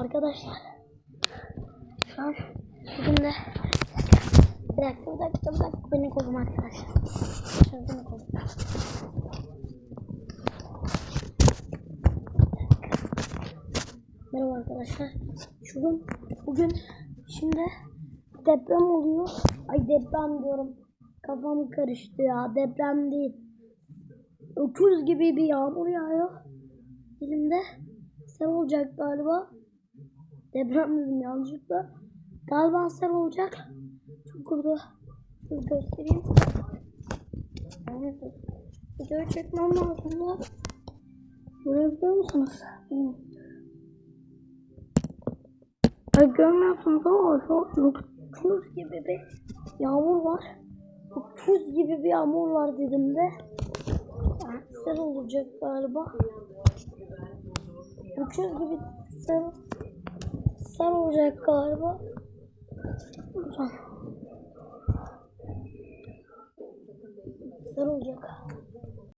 Arkadaşlar. Şu an bugün de bir dakika bir dakika bir dakika beni koruma arkadaşlar. Şöyle beni koruma. Merhaba arkadaşlar. Bugün bugün şimdi deprem oluyor. Ay deprem diyorum. Kafam karıştı ya. Deprem değil. Öküz gibi bir yağmur yağıyor. Elimde sel olacak galiba. Deprem dedim yanlışlıkla. Galiba sel olacak. Çok burada. Dur göstereyim. Evet. Videoyu çekmem lazım da. Görebiliyor musunuz? Hı. Ay görmüyorsunuz ama çok tuz gibi bir yağmur var. Tuz gibi bir yağmur var dedim de. Yani sel olacak galiba. Uçuz gibi sel, sel olacak galiba. Sel olacak.